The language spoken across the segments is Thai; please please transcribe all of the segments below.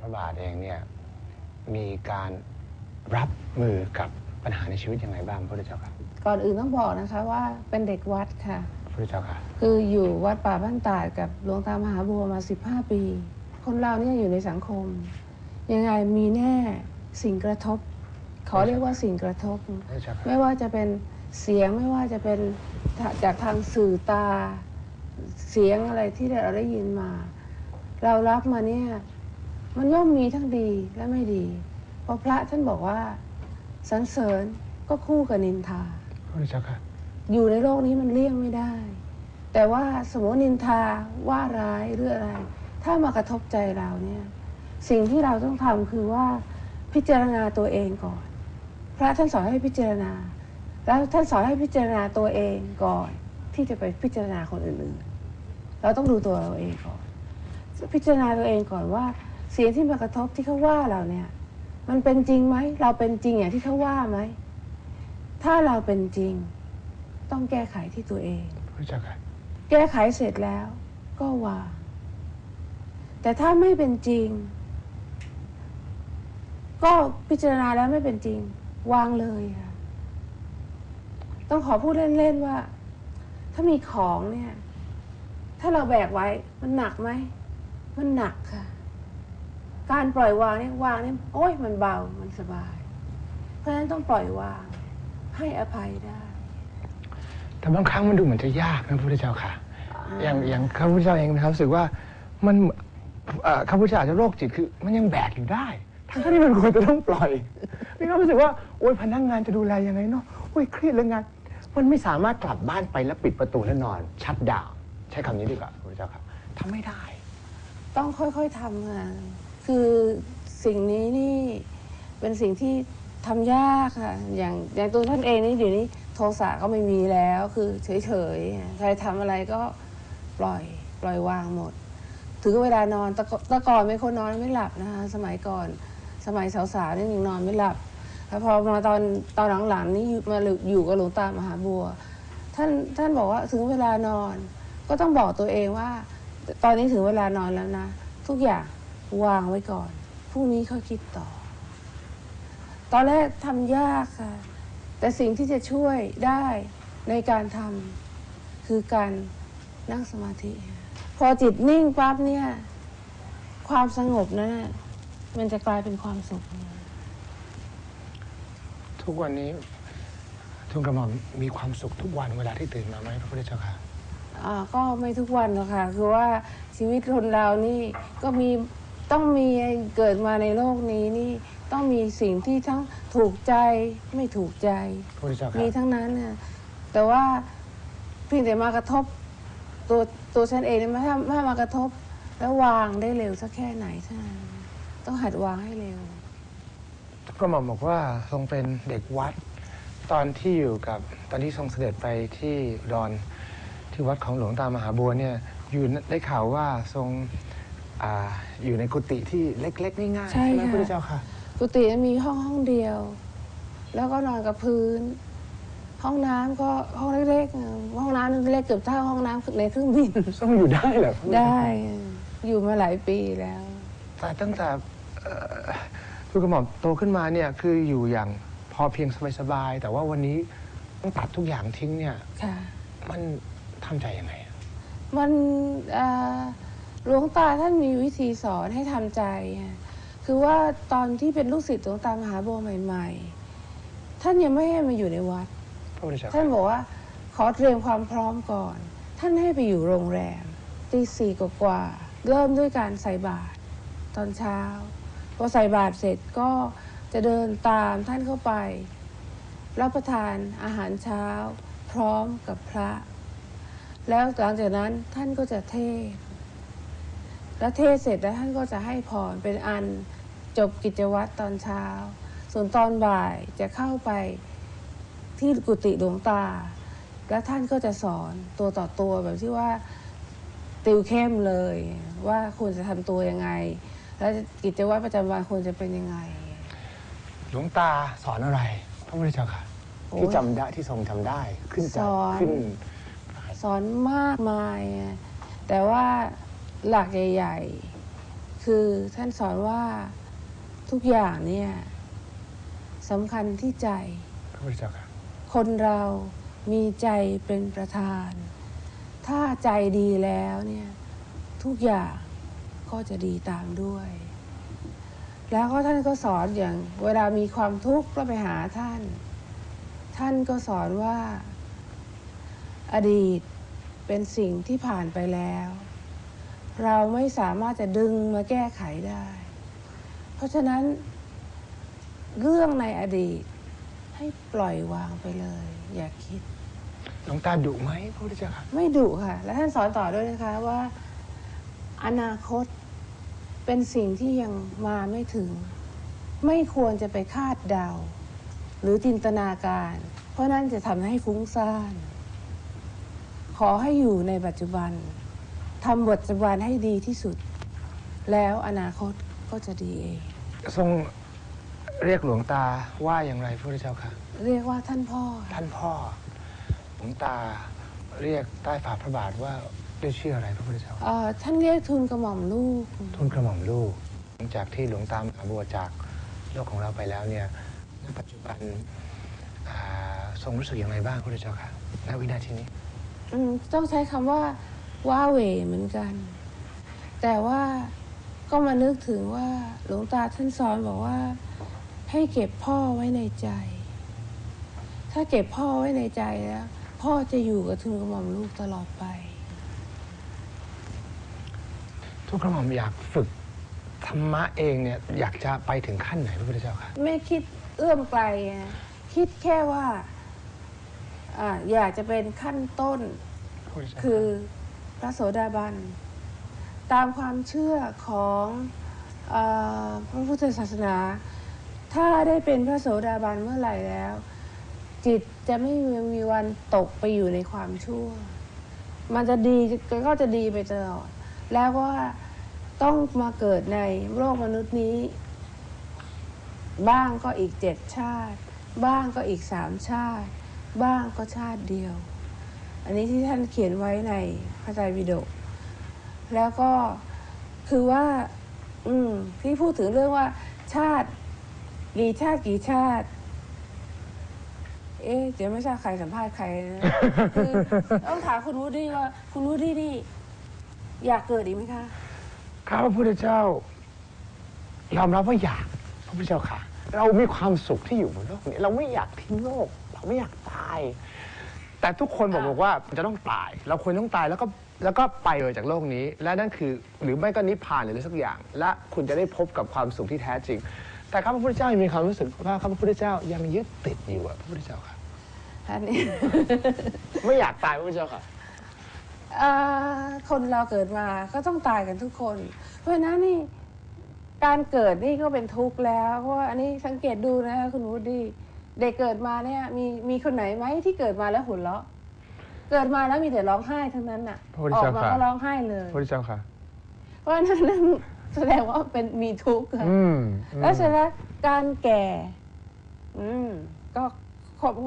พระบาทเองเนี่ยมีการรับมือกับปัญหาในชีวิตยังไงบ้างพระพุทธเจ้าค่ะก่อนอื่นต้องบอกนะคะว่าเป็นเด็กวัดค่ะ พระพุทธเจ้าค่ะ คืออยู่วัดป่าบ้านตาดกับหลวงตามหาบัวมา 15 ปี คนเราเนี่ยอยู่ในสังคม ยังไงมีแน่สิ่งกระทบ ขอเรียกว่าสิ่งกระทบ พระพุทธเจ้าค่ะ ไม่ว่าจะเป็นเสียงไม่ว่าจะเป็นจากทางสื่อตา เสียงอะไรที่เราได้ยินมา เรารับมาเนี่ย มันย่อมมีทั้งดีและไม่ดี เพราะพระท่านบอกว่าสรรเสริญก็คู่กับนินทาพระพุทธเจ้าค่ะ อยู่ในโลกนี้มันเลี่ยงไม่ได้ แต่ว่าสมมตินินทาว่าร้ายหรืออะไร ถ้ามากระทบใจเราเนี่ยสิ่งที่เราต้องทำคือว่าพิจารณาตัวเองก่อน พระท่านสอนให้พิจารณา แล้วท่านสอนให้พิจารณาตัวเองก่อน ที่จะไปพิจารณาคนอื่นๆ เราต้องดูตัวเราเองก่อน พิจารณาตัวเองก่อนว่า เสียงที่มากระทบที่เขาว่าเราเนี่ย มันเป็นจริงไหม เราเป็นจริงอย่างที่เขาว่าไหม ถ้าเราเป็นจริง ต้องแก้ไขที่ตัวเอง พระพุทธเจ้าค่ะ แก้ไขเสร็จแล้วก็วางแต่ถ้าไม่เป็นจริง ก็พิจารณาแล้วไม่เป็นจริง วางเลยค่ะ ต้องขอพูดเล่นๆว่า ถ้ามีของเนี่ย ถ้าเราแบกไว้มันหนักไหม มันหนักค่ะ การปล่อยวางเนี่ยวางเนี่ยโอ้ยมันเบามันสบาย เพราะฉะนั้นต้องปล่อยวาง ให้อภัยได้ แต่บางครั้งมันดูเหมือนจะยากนะพระพุทธเจ้าค่ะ อย่างอย่างข้าพุทธเจ้าเองมีความรู้สึกว่ามันเอ่อข้าพุทธเจ้าอาจจะโรคจิตคือ มันยังแบกอยู่ได้ทั้งที่มันควรจะต้องปล่อยมีความรู้สึกว่าโอ๊ยพนักงานจะดูแลยังไงเนาะโอ๊ยเครียดเรื่องงาน มันไม่สามารถกลับบ้านไปแล้วปิดประตูแล้วนอน ชัดดาวน์ใช้คำนี้ดีกว่าพระพุทธเจ้าค่ะทำไม่ได้ ต้องค่อยๆทำค่ะ คือสิ่งนี้นี่เป็นสิ่งที่ทำยากค่ะ อย่างอย่างตัวท่านเองนี่เดี๋ยวนี้โทสะก็ไม่มีแล้ว คือเฉยๆใครทำอะไรก็ปล่อยปล่อยวางหมด ถึงเวลานอนแต่ก่อนแต่ก่อนไม่คนนอนไม่หลับนะคะสมัยก่อนสมัยสาวๆนี่ยังนอนไม่หลับแล้วพอมาตอนตอนหลังๆนี่มาอยู่กับหลวงตามหาบัว ท่านท่านบอกว่าถึงเวลานอน ก็ต้องบอกตัวเองว่า ตอนนี้ถึงเวลานอนแล้วนะ ทุกอย่าง วางไว้ก่อนพรุ่งนี้ค่อยคิดต่อ ตอนแรกทำยากค่ะ แต่สิ่งที่จะช่วยได้ในการทำคือการนั่งสมาธิ พอจิตนิ่งปั๊บเนี่ย ความสงบนั้นน่ะมันจะกลายเป็นความสุข ทุกวันนี้ทุนกระหม่อมมีความสุขทุกวันเวลาที่ตื่นมาไหมพระพุทธเจ้าค่ะ อ่าก็ไม่ทุกวันหรอกค่ะ คือว่าชีวิตคนเรานี่ก็มี ต้องมีเกิดมาในโลกนี้นี่ต้องมีสิ่งที่ทั้งถูกใจไม่ถูกใจ พระพุทธเจ้าค่ะมีทั้งนั้นน่ะแต่ว่าเพียงแต่มากระทบตัวตัวฉันเองเนี่ยถ้าถ้ามากระทบ แล้ววางได้เร็วสักแค่ไหนเท่านั้นต้องหัดวางให้เร็วกระหม่อมบอกว่าทรงเป็นเด็กวัด ตอนที่อยู่กับตอนที่ทรงเสด็จไปที่อุดอนที่วัดของหลวงตามหาบัวเนี่ยอยู่ได้ข่าวว่าทรง อาอยู่ในกุฏิที่เล็ก ๆ ง่ายๆใช่ไหมค่ะ พระพุทธเจ้าค่ะ กุฏิมีห้องห้องเดียว แล้วก็นอนกับพื้น ห้องน้ำก็ห้องเล็กๆอะห้องน้ำเล็กเกือบเท่าห้องน้ำในเครื่องบินทรงอยู่ได้เหรอพระพุทธเจ้าได้อะอยู่มาหลายปีแล้ว แต่ตั้งแต่เอ่อทุกกระหม่อมโตขึ้นมาเนี่ยคืออยู่อย่างพอเพียงสบายๆแต่ว่าวันนี้ต้องตัดทุกอย่างทิ้งเนี่ยค่ะ มันทำใจยังไงอะมันอ่า หลวงตาท่านมีวิธีสอนให้ทำใจอะคือว่าตอนที่เป็นลูกศิษย์หลวงตามหาบัวใหม่ ๆ ท่านยังไม่ให้มาอยู่ในวัดพระพุทธเจ้าท่านบอกว่าขอเตรียมความพร้อมก่อน ท่านให้ไปอยู่โรงแรมตีสี่กว่าๆเริ่มด้วยการใส่บาตรตอนเช้าพอใส่บาตรเสร็จก็จะเดินตามท่านเข้าไป รับประทานอาหารเช้า พร้อมกับพระ แล้วหลังจากนั้นท่านก็จะเทศน์ แล้วเทศน์เสร็จแล้วท่านก็จะให้พรเป็นอันจบกิจวัตรตอนเช้า ส่วนตอนบ่ายจะเข้าไปที่กุฏิหลวงตา แล้วท่านก็จะสอนตัวต่อตัวแบบที่ว่าติวเข้มเลย ว่าควรจะทำตัวยังไง แล้วกิจวัตรประจำวันควรจะเป็นยังไง หลวงตาสอนอะไรพระพุทธเจ้าค่ะโอ้ยที่จำได้ที่ทรงจำได้ขึ้นจากสอนขึ้น สอนมากมายอะแต่ว่า หลักใหญ่ ๆ คือท่านสอนว่าทุกอย่างเนี่ยสำคัญที่ใจ พระพุทธเจ้าค่ะคนเรามีใจเป็นประธาน ถ้าใจดีแล้วเนี่ยทุกอย่างก็จะดีตามด้วย แล้วก็ท่านก็สอนอย่างเวลามีความทุกข์ก็ไปหาท่าน ท่านก็สอนว่า อดีตเป็นสิ่งที่ผ่านไปแล้ว เราไม่สามารถจะดึงมาแก้ไขได้ เพราะฉะนั้น เรื่องในอดีต ให้ปล่อยวางไปเลย อย่าคิดหลวงตาดุไหมพระพุทธเจ้าค่ะไม่ดุค่ะ และท่านสอนต่อด้วยนะคะว่า อนาคตเป็นสิ่งที่ยังมาไม่ถึง ไม่ควรจะไปคาดเดา หรือจินตนาการ เพราะนั่นจะทำให้ฟุ้งซ่าน ขอให้อยู่ในปัจจุบัน ทำปัจจุบันให้ดีที่สุด แล้วอนาคตก็จะดีเอง ทรงเรียกหลวงตาว่าอย่างไรพระพุทธเจ้าค่ะ เรียกว่าท่านพ่อ ท่านพ่อ หลวงตาเรียกใต้ฝ่าพระบาทว่าด้วยชื่ออะไรพระพุทธเจ้าค่ะเอ่อท่านเรียกทุนกระหม่อมลูก ทุนกระหม่อมลูก หลังจากที่หลวงตามหาบัวจากโลกของเราไปแล้วเนี่ยณปัจจุบันอ่าทรงรู้สึกอย่างไรบ้างพระพุทธเจ้าค่ะณวินาทีนี้ อืมต้องใช้คำว่า ว้าเหวเหมือนกัน แต่ว่าก็มานึกถึงว่าหลวงตาท่านสอนบอกว่า ให้เก็บพ่อไว้ในใจ ถ้าเก็บพ่อไว้ในใจแล้วพ่อจะอยู่กับทุนกระหม่อมลูกตลอดไป ทุกกระหม่อมอยากฝึกธรรมะเองเนี่ยอยากจะไปถึงขั้นไหนพระพุทธเจ้าค่ะไม่คิดเอื้อมไกลนะคิดแค่ว่าอ่าอยากจะเป็นขั้นต้นพระพุทธเจ้าคือ พระโสดาบัน ตามความเชื่อของอพระพุทธศาสนา ถ้าได้เป็นพระโสดาบันเมื่อไหร่แล้ว จิตจะไม่มีวันตกไปอยู่ในความชั่ว มันจะดีก็จะดีไปตลอด แล้วก็ต้องมาเกิดในโลกมนุษย์นี้ บ้างก็อีกเจ็ดชาติ บ้างก็อีกสามชาติ บ้างก็ชาติเดียว อันนี้ที่ท่านเขียนไว้ในพระไตรปิฎกแล้วก็คือว่า อืมที่พูดถึงเรื่องว่า ชาติกี่ชาติกี่ชาติ เอ๊ะเดี๋ยวไม่ทราบใครสัมภาษณ์ใครนะคือต้องถามคุณวูดดี้ว่า คุณวูดดี้นี่ อยากเกิดอีกไหมคะข้าพระพุทธเจ้ายอมรับว่าอยากพระพุทธเจ้าค่ะ เรามีความสุขที่อยู่บนโลกนี้ เราไม่อยากทิ้งโลก เราไม่อยากตาย แต่ทุกคนบอกบอกว่าจะต้องตาย เราควรต้องตายแล้วก็แล้วก็ไปเลยจากโลกนี้ และนั่นคือหรือไม่ก็นิพพานหรืออะไรสักอย่าง และคุณจะได้พบกับความสุขที่แท้จริง แต่ข้าพระพุทธเจ้ายังมีความรู้สึกว่าข้าพระพุทธเจ้ายังยึดติดอยู่อะพระพุทธเจ้าค่ะอันนี้ ไม่อยากตายพระพุทธเจ้าค่ะอ่าคนเราเกิดมาก็ต้องตายกันทุกคน เพราะฉะนั้นนี่การเกิดนี่ก็เป็นทุกข์แล้ว เพราะว่าอันนี้สังเกตดูนะคะคุณวูดดี้ เด็กเกิดมาเนี่ยมีมีคนไหนไหมที่เกิดมาแล้วหัวเราะ เกิดมาแล้วมีแต่ร้องไห้ทั้งนั้นน่ะพระพุทธออกเจ้ามาค่ะ ก็ร้องไห้เลย พระพุทธเจ้าค่ะ เพราะฉะนั้นนั่นแสดงว่าเป็นมีทุกข์ค่ะอืมอืม แล้วฉะนั้นการแก่ อืม ก็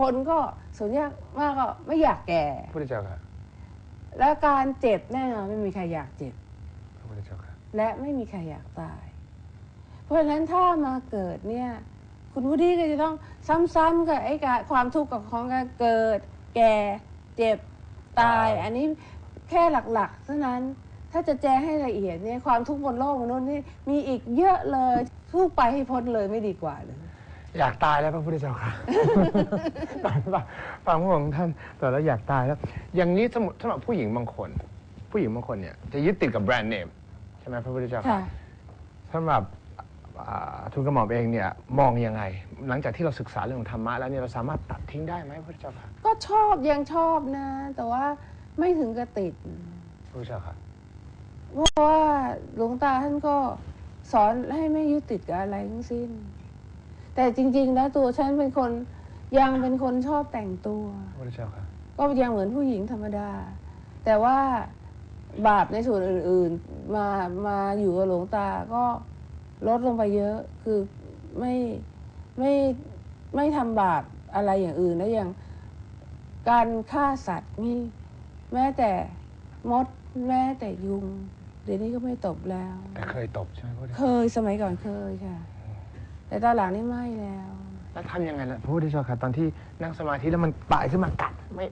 คนก็ส่วนใหญ่มากก็ไม่อยากแก่ พระพุทธเจ้าค่ะแล้วการเจ็บแน่นอนไม่มีใครอยากเจ็บ พระพุทธเจ้าค่ะและไม่มีใครอยากตาย เพราะฉะนั้นถ้ามาเกิดเนี่ย คุณวูดดี้ก็จะต้องซ้ำๆกับไอ้การความทุกข์กับของการเกิด แก่เจ็บตายตาย อันนี้แค่หลักๆเท่านั้นถ้าจะแจ้งให้ละเอียดเนี่ยความทุกข์บนโลกมนุษย์นี่มีอีกเยอะเลยทุกไปให้พ้นเลยไม่ดีกว่าเลยอยากตายแล้วพระพุทธเจ้าค่ะฟังฟังฟังพระองค์ท่านแต่แล้วอยากตายแล้ว อย่างนี้สมมติสำหรับผู้หญิงบางคน ผู้หญิงบางคนเนี่ยจะยึดติดกับแบรนด์เนมใช่ไหมพระพุทธเจ้าค่ะสำหรับอ่า ทุนกระหม่อมเองเนี่ยมองยังไง หลังจากที่เราศึกษาเรื่องของธรรมะแล้วเนี่ยเราสามารถตัดทิ้งได้ไหมพระพุทธเจ้าค่ะก็ชอบยังชอบนะ แต่ว่าไม่ถึงกับติดพระพุทธเจ้าค่ะเพราะว่าหลวงตาท่านก็สอนให้ไม่ยึดติดกับอะไรทั้งสิ้น แต่จริงๆแล้วตัวฉันเป็นคนยังเป็นคนชอบแต่งตัวพระพุทธเจ้าค่ะก็ยังเหมือนผู้หญิงธรรมดา แต่ว่าบาปในส่วนอื่น ๆ มามาอยู่กับหลวงตาก็ ลดลงไปเยอะคือไม่ไม่ไม่ทำบาปอะไรอย่างอื่นแล้วอย่างการฆ่าสัตว์นี่แม้แต่มดแม้แต่ยุง เดี๋ยวนี้ก็ไม่ตบแล้ว แต่เคยตบใช่ไหมพระพุทธเคยสมัยก่อนเคยค่ะ แต่ตอนหลังนี่ไม่แล้ว แล้วทำยังไงล่ะพระพุทธเจ้าค่ะตอนที่นั่งสมาธิแล้วมันป่ายขึ้นมากัดไม่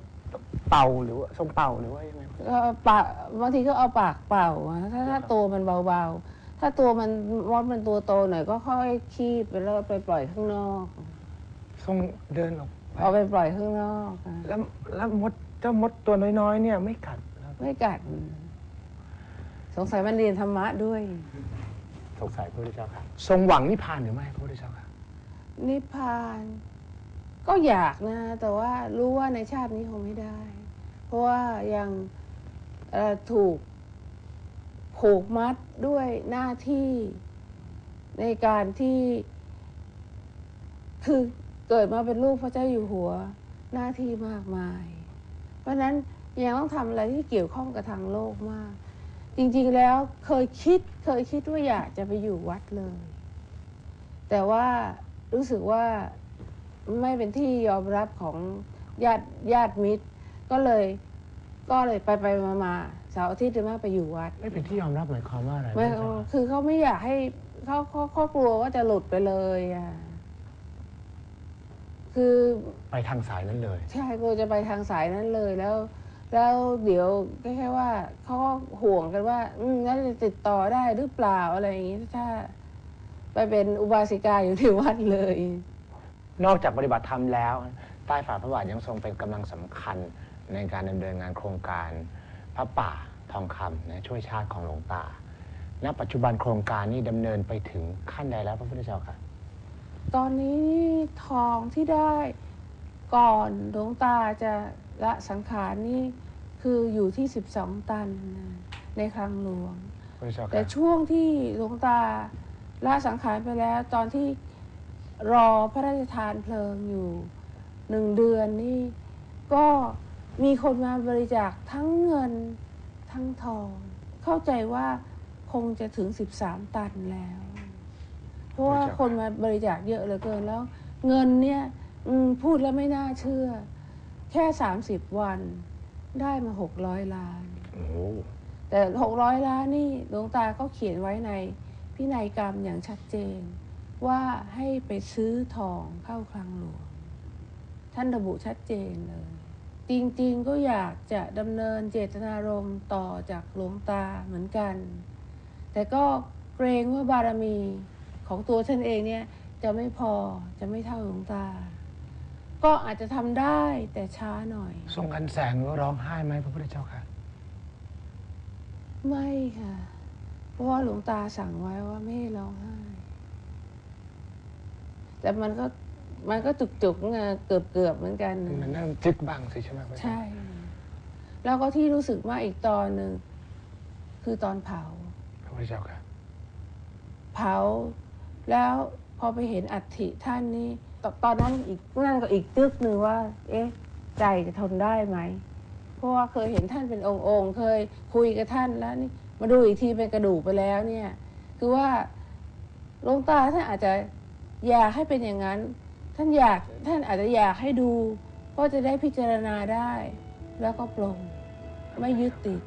เป่าหรือว่าทรงเป่าหรือว่ายังไง ก็ปากบางทีก็เอาปากเป่าอะถ้าถ้าตัวมันเบาๆ ถ้าตัวมันมดมันตัวโตหน่อยก็ค่อยคีบไปแล้วไปปล่อยข้างนอกทรงเดินออกไปเอาไปปล่อยข้างนอกอะแล้วแล้วมดเจ้ามดตัวน้อยๆเนี่ยไม่กัดแล้วไม่กัด สงสัยมันเรียนธรรมะด้วย สงสัยพระพุทธเจ้าค่ะ ทรงหวังนิพพานหรือไม่พระพุทธเจ้าค่ะ นิพพาน ก็อยากนะ แต่ว่ารู้ว่าในชาตินี้คงไม่ได้ เพราะว่ายังเอ่อถูก ผูกมัดด้วยหน้าที่ในการที่ คือเกิดมาเป็นลูกพระเจ้าอยู่หัวหน้าที่มากมาย เพราะนั้นยังต้องทำอะไรที่เกี่ยวข้องกับทางโลกมาก จริงๆแล้วเคยคิดเคยคิดว่าอยากจะไปอยู่วัดเลย แต่ว่ารู้สึกว่าไม่เป็นที่ยอมรับของญาติญาติมิตร ก็เลย ก็เลยไปไปมามาเสาร์อาทิตย์จะมาไปอยู่วัด ไม่เป็นที่ยอมรับหมายความว่าอะไรพระไม่พุทธเจ้าค่ะคือเขาไม่อยากให้เขาเขาเขากลัวว่าจะหลุดไปเลยอะคือไปทางสายนั้นเลย ใช่กลัวจะไปทางสายนั้นเลยแล้ว แล้วเดี๋ยวแค่ว่าเขาก็ห่วงกันว่าอืมแล้วจะติดต่อได้หรือเปล่าอะไรอย่างงี้ถ้า ไปเป็นอุบาสิกาอยู่ที่วัดเลย นอกจากปฏิบัติธรรมแล้ว ใต้ฝ่าพระบาทยังทรงเป็นกำลังสำคัญ ในการดำเนินงานโครงการพระป่าทองคำนะช่วยชาติของหลวงตา ณ ปัจจุบันโครงการนี้ดำเนินไปถึงขั้นใดแล้วพระพุทธเจ้าค่ะ ตอนนี้นี่ทองที่ได้ก่อนหลวงตาจะละสังขารนี่คืออยู่ที่ 12 ตันนะในคลังหลวง พระพุทธเจ้าแต่ค่ะช่วงที่หลวงตาละสังขารไปแล้ว ตอนที่รอพระราชทานเพลิงอยู่หนึ่งเดือนนี่ก็ มีคนมาบริจาคทั้งเงินทั้งทอง เข้าใจว่าคงจะถึง 13 ตันแล้ว เพราะว่าคนมาบริจาคเยอะเหลือเกินแล้ว เงินเนี่ยอืมพูดแล้วไม่น่าเชื่อ แค่ 30 วันได้มา 600 ล้านโอ้โหแต่หกร้อยล้านนี่หลวงตาก็เขียนไว้ในพินัยกรรมอย่างชัดเจน ว่าให้ไปซื้อทองเข้าคลังหลวงท่านระบุชัดเจนเลย จริงๆก็อยากจะดำเนินเจตนารมณ์ต่อจากหลวงตาเหมือนกัน แต่ก็เกรงว่าบารมีของตัวท่านเองเนี่ยจะไม่พอจะไม่เท่าหลวงตา ก็อาจจะทำได้แต่ช้าหน่อย ทรงกันแสงร้องไห้ไหมพระพุทธเจ้าค่ะ ไม่ค่ะ เพราะว่าหลวงตาสั่งไว้ว่าไม่ให้ร้องไห้ แต่มันก็ มันก็จุกจุกๆไงเกือบเกือบๆเหมือนกันนะมันนั่งจึกบังสิใช่ไหมพระพุทธเจ้าใช่ แล้วก็ที่รู้สึกมากอีกตอนหนึ่งคือตอนเผาพระพุทธเจ้าค่ะ เผาแล้วพอไปเห็นอัฐิท่านนี่ตตอนนั้นอีกนั่นก็อีกตึกหนึ่งว่า เอ๊ะ ใจจะทนได้ไหมเพราะว่าเคยเห็นท่านเป็นองค์องค์เคยคุยกับท่านแล้วนี่มาดูอีกทีเป็นกระดูกไปแล้วเนี่ย คือว่าหลวงตาท่านอาจจะอยากให้เป็นอย่างนั้น ท่านอยากท่านอาจจะอยากให้ดูเพราะจะได้พิจารณาได้ แล้วก็ปลงไม่ยึดติด